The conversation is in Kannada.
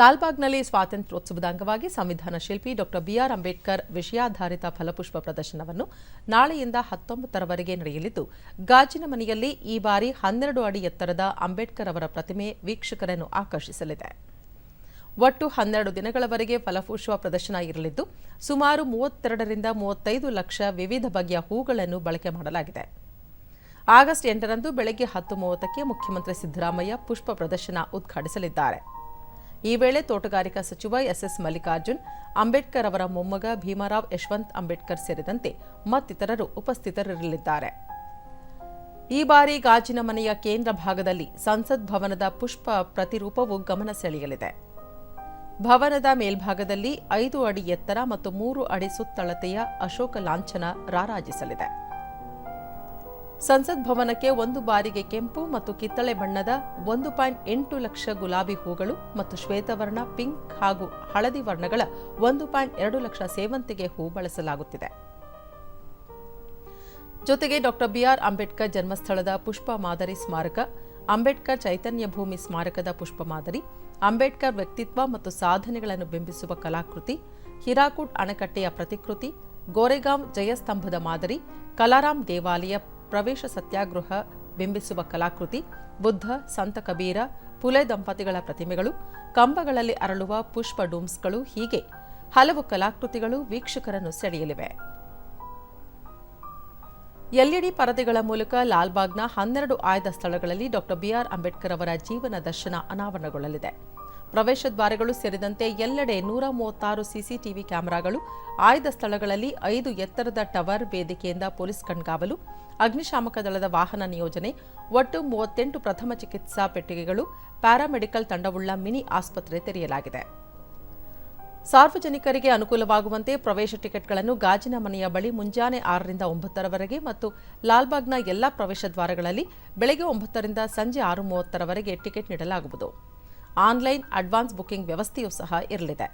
ಲಾಲ್ಬಾಗ್ನಲ್ಲಿ ಸ್ವಾತಂತ್ರ್ಯೋತ್ಸವದ ಅಂಗವಾಗಿ ಸಂವಿಧಾನ ಶಿಲ್ಪಿ ಡಾಕ್ಟರ್ ಬಿಆರ್ ಅಂಬೇಡ್ಕರ್ ವಿಷಯಾಧಾರಿತ ಫಲಪುಷ್ಪ ಪ್ರದರ್ಶನವನ್ನು ನಾಳೆಯಿಂದ ಹತ್ತೊಂಬತ್ತರವರೆಗೆ ನಡೆಯಲಿದ್ದು, ಗಾಜಿನ ಮನೆಯಲ್ಲಿ ಈ ಬಾರಿ ಹನ್ನೆರಡು ಅಡಿ ಎತ್ತರದ ಅಂಬೇಡ್ಕರ್ ಅವರ ಪ್ರತಿಮೆ ವೀಕ್ಷಕರನ್ನು ಆಕರ್ಷಿಸಲಿದೆ. ಒಟ್ಟು ಹನ್ನೆರಡು ದಿನಗಳವರೆಗೆ ಫಲಪುಷ್ಪ ಪ್ರದರ್ಶನ ಇರಲಿದ್ದು, ಸುಮಾರು ಮೂವತ್ತೆರಡರಿಂದ ಮೂವತ್ತೈದು ಲಕ್ಷ ವಿವಿಧ ಬಗೆಯ ಹೂಗಳನ್ನು ಬಳಕೆ ಮಾಡಲಾಗಿದೆ. ಆಗಸ್ಟ್ ಎಂಟರಂದು ಬೆಳಗ್ಗೆ ಹತ್ತು ಮೂವತ್ತಕ್ಕೆ ಮುಖ್ಯಮಂತ್ರಿ ಸಿದ್ದರಾಮಯ್ಯ ಪುಷ್ಪ ಪ್ರದರ್ಶನ ಉದ್ಘಾಟಿಸಲಿದ್ದಾರೆ. ಈ ವೇಳೆ ತೋಟಗಾರಿಕಾ ಸಚಿವ ಎಸ್ಎಸ್ ಮಲ್ಲಿಕಾರ್ಜುನ್, ಅಂಬೇಡ್ಕರ್ ಅವರ ಮೊಮ್ಮಗ ಭೀಮರಾವ್ ಯಶವಂತ್ ಅಂಬೇಡ್ಕರ್ ಸೇರಿದಂತೆ ಮತ್ತಿತರರು ಉಪಸ್ಥಿತರಿರಲಿದ್ದಾರೆ. ಈ ಬಾರಿ ಗಾಜಿನ ಮನೆಯ ಕೇಂದ್ರ ಭಾಗದಲ್ಲಿ ಸಂಸತ್ ಭವನದ ಪುಷ್ಪ ಪ್ರತಿರೂಪವು ಗಮನ ಸೆಳೆಯಲಿದೆ. ಭವನದ ಮೇಲ್ಭಾಗದಲ್ಲಿ ಐದು ಅಡಿ ಎತ್ತರ ಮತ್ತು ಮೂರು ಅಡಿ ಸುತ್ತಳತೆಯ ಅಶೋಕ ಲಾಂಛನ ರಾರಾಜಿಸಲಿದೆ. ಸಂಸತ್ ಭವನಕ್ಕೆ ಒಂದು ಬಾರಿಗೆ ಕೆಂಪು ಮತ್ತು ಕಿತ್ತಳೆ ಬಣ್ಣದ ಒಂದು ಪಾಯಿಂಟ್ ಎಂಟು ಲಕ್ಷ ಗುಲಾಬಿ ಹೂಗಳು ಮತ್ತು ಶ್ವೇತವರ್ಣ, ಪಿಂಕ್ ಹಾಗೂ ಹಳದಿ ವರ್ಣಗಳ ಒಂದು ಪಾಯಿಂಟ್ ಎರಡು ಲಕ್ಷ ಸೇವಂತಿಗೆ ಹೂ ಬಳಸಲಾಗುತ್ತಿದೆ. ಜೊತೆಗೆ ಡಾಕ್ಟರ್ ಬಿಆರ್ ಅಂಬೇಡ್ಕರ್ ಜನ್ಮಸ್ಥಳದ ಪುಷ್ಪ ಮಾದರಿ ಸ್ಮಾರಕ, ಅಂಬೇಡ್ಕರ್ ಚೈತನ್ಯ ಭೂಮಿ ಸ್ಮಾರಕದ ಪುಷ್ಪ ಮಾದರಿ ಅಂಬೇಡ್ಕರ್ ವ್ಯಕ್ತಿತ್ವ ಮತ್ತು ಸಾಧನೆಗಳನ್ನು ಬಿಂಬಿಸುವ ಕಲಾಕೃತಿ, ಹಿರಾಕೂಟ್ ಅಣೆಕಟ್ಟೆಯ ಪ್ರತಿಕೃತಿ ಗೋರೆಗಾಂವ್ ಜಯಸ್ತಂಭದ ಮಾದರಿ, ಕಲಾರಾಮ್ ದೇವಾಲಯ ಪ್ರವೇಶ ಸತ್ಯಾಗ್ರಹ ಬಿಂಬಿಸುವ ಕಲಾಕೃತಿ, ಬುದ್ಧ, ಸಂತ ಕಬೀರ, ಪುಲೆ ದಂಪತಿಗಳ ಪ್ರತಿಮೆಗಳು, ಕಂಬಗಳಲ್ಲಿ ಅರಳುವ ಪುಷ್ಪ ಡೂಮ್ಸ್ಗಳು ಹೀಗೆ ಹಲವು ಕಲಾಕೃತಿಗಳು ವೀಕ್ಷಕರನ್ನು ಸೆಳೆಯಲಿವೆ. ಎಲ್ಇಡಿ ಪರದೆಗಳ ಮೂಲಕ ಲಾಲ್ಬಾಗ್ನ ಹನ್ನೆರಡು ಆಯ್ದ ಸ್ಥಳಗಳಲ್ಲಿ ಡಾ ಬಿಆರ್ ಅಂಬೇಡ್ಕರ್ ಅವರ ಜೀವನ ದರ್ಶನ ಅನಾವರಣಗೊಳ್ಳಲಿದೆ. ಪ್ರವೇಶ ದ್ವಾರಗಳು ಸೇರಿದಂತೆ ಎಲ್ಲೆಡೆ ನೂರ ಮೂವತ್ತಾರು ಸಿಸಿಟಿವಿ ಕ್ಯಾಮೆರಾಗಳು ಆಯ್ದ ಸ್ಥಳಗಳಲ್ಲಿ ಐದು ಎತ್ತರದ ಟವರ್ ವೇದಿಕೆಯಿಂದ ಪೊಲೀಸ್ ಕಣ್ಗಾವಲು, ಅಗ್ನಿಶಾಮಕ ದಳದ ವಾಹನ ನಿಯೋಜನೆ, ಒಟ್ಟು ಮೂವತ್ತೆಂಟು ಪ್ರಥಮ ಚಿಕಿತ್ಸಾ ಪೆಟ್ಟಿಗೆಗಳು, ಪ್ಯಾರಾಮೆಡಿಕಲ್ ತಂಡವುಳ್ಳ ಮಿನಿ ಆಸ್ಪತ್ರೆ ತೆರೆಯಲಾಗಿದೆ. ಸಾರ್ವಜನಿಕರಿಗೆ ಅನುಕೂಲವಾಗುವಂತೆ ಪ್ರವೇಶ ಟಿಕೆಟ್ಗಳನ್ನು ಗಾಜಿನ ಮನೆಯ ಬಳಿ ಮುಂಜಾನೆ ಆರರಿಂದ ಒಂಬತ್ತರವರೆಗೆ ಮತ್ತು ಲಾಲ್ಬಾಗ್ನ ಎಲ್ಲಾ ಪ್ರವೇಶ ದ್ವಾರಗಳಲ್ಲಿ ಬೆಳಗ್ಗೆ ಒಂಬತ್ತರಿಂದ ಸಂಜೆ ಆರು ಮೂವತ್ತರವರೆಗೆ ಟಿಕೆಟ್ ನೀಡಲಾಗುವುದು. ಆನ್ಲೈನ್ ಅಡ್ವಾನ್ಸ್ ಬುಕಿಂಗ್ ವ್ಯವಸ್ಥೆಯೂ ಸಹ ಇರಲಿದೆ.